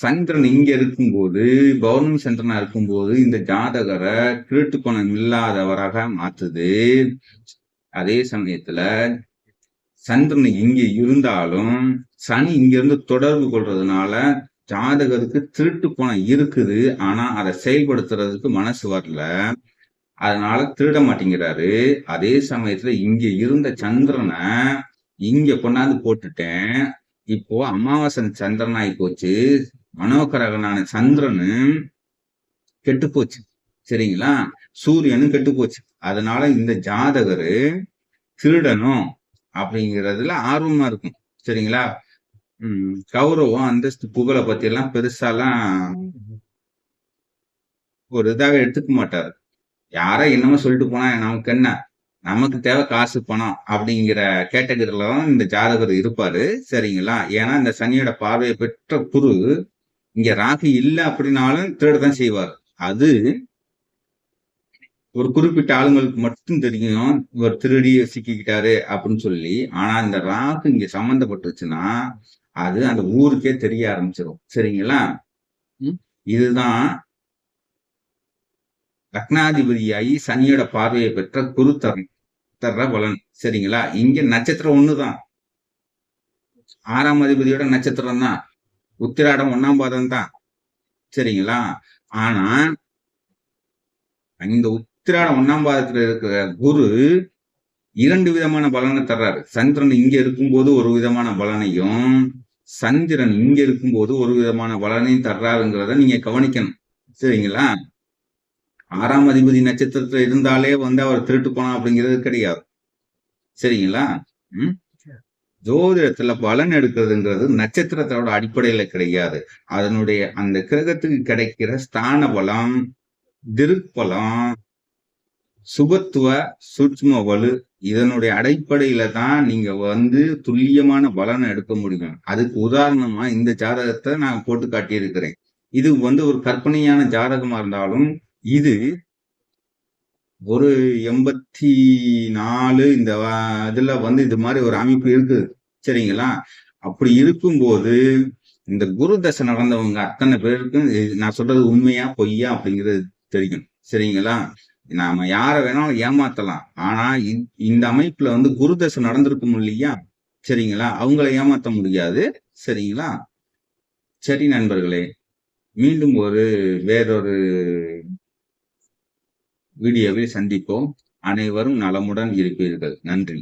சந்திரன் இங்க இருக்கும்போது பௌர்ணமி சந்திரனா இருக்கும்போது இந்த ஜாதகரை திருட்டு பணம் இல்லாதவராக மாத்துது அதே சமயத்துல சந்திரன் இங்க இருந்தாலும் சனி இங்க இருந்து தொடர்பு கொள்றதுனால ஜாதகருக்கு திருட்டு பணம் இருக்குது ஆனா அதை செயல்படுத்துறதுக்கு மனசு வரல. அதனால திருட மாட்டேங்கிறாரு. அதே சமயத்துல இங்க இருந்த சந்திரனை இங்க கொண்டாந்து போட்டுட்டேன். இப்போ அமாவாசை சந்திரன் போச்சு. மனோகரகனான சந்திரனு கெட்டு போச்சு. சரிங்களா? சூரியனும் கெட்டு போச்சு. அதனால இந்த ஜாதகரு திருடணும் அப்படிங்கிறதுல ஆர்வமா இருக்கும். சரிங்களா? உம் கௌரவம் அந்தஸ்து புகழை பத்தி எல்லாம் பெருசாலாம் ஒரு இதாக எடுத்துக்க மாட்டாரு. யாரோ என்னமோ சொல்லிட்டு போனா நமக்கு என்ன? நமக்கு தேவை காசு பணம் அப்படிங்கிற கேட்டகரியில தான் இந்த ஜாதகர் இருப்பாரு. சரிங்களா? ஏன்னா இந்த சனியோட பார்வையை பெற்ற குரு இங்க ராகு இல்லை அப்படின்னாலும் திருட தான் செய்வார். அது ஒரு குறிப்பிட்ட ஆளுங்களுக்கு மட்டும் தெரியும் இவர் திருடி சிக்கிக்கிட்டாரு அப்படின்னு சொல்லி. ஆனா இந்த ராகு இங்க சம்மந்தப்பட்டுச்சுன்னா அது அந்த ஊருக்கே தெரிய ஆரம்பிச்சிடும் சரிங்களா? இதுதான் லக்னாதிபதியாகி சனியோட பார்வையை பெற்ற குரு தரம் தர்ற பலன். சரிங்களா? இங்க நட்சத்திரம் ஒண்ணுதான். ஆறாம் அதிபதியோட நட்சத்திரம் தான் உத்திராடம் ஒன்னாம் பாதம் தான் சரிங்களா? ஆனா இந்த உத்திராடம் ஒன்னாம் பாதத்துல இருக்கிற குரு இரண்டு விதமான பலனை தர்றாரு. சந்திரன் இங்க இருக்கும்போது ஒரு விதமான பலனையும் சந்திரன் இங்க இருக்கும்போது ஒரு விதமான பலனையும் தர்றாருங்கிறத நீங்க கவனிக்கணும். சரிங்களா? ஆறாம் அதிபதி நட்சத்திரத்துல இருந்தாலே வந்து அவர் திருட்டு போனா அப்படிங்கிறது கிடையாது. சரிங்களா? உம் ஜோதிடத்துல பலன் எடுக்கிறதுங்கிறது நட்சத்திரத்தோட அடிப்படையில கிடையாது. அதனுடைய அந்த கிரகத்துக்கு கிடைக்கிற ஸ்தான பலம் திருப்பலம் சுபத்துவ சூட்சும வலு இதனுடைய அடிப்படையில தான் நீங்க வந்து துல்லியமான பலனை எடுக்க முடியும். அதுக்கு உதாரணமா இந்த ஜாதகத்தை நான் போட்டு காட்டியிருக்கிறேன். இது வந்து ஒரு கற்பனையான ஜாதகமா இருந்தாலும் இது ஒரு எண்பத்தி நாலு இந்த இதுல வந்து இது மாதிரி ஒரு அமைப்பு இருக்குது. சரிங்களா? அப்படி இருக்கும்போது இந்த குரு தசை நடந்தவங்க அத்தனை பேருக்கும் நான் சொல்றது உண்மையா பொய்யா அப்படிங்கிறது தெரியும். சரிங்களா? நாம யாரை வேணாலும் ஏமாத்தலாம். ஆனா இந்த அமைப்புல வந்து குரு தசை நடந்திருக்கும் இல்லையா? சரிங்களா? அவங்கள ஏமாத்த முடியாது. சரிங்களா? சரி நண்பர்களே மீண்டும் ஒரு வேறொரு வீடியோவில் சந்திப்போம். அனைவரும் நலமுடன் இருப்பீர்கள் நன்றி.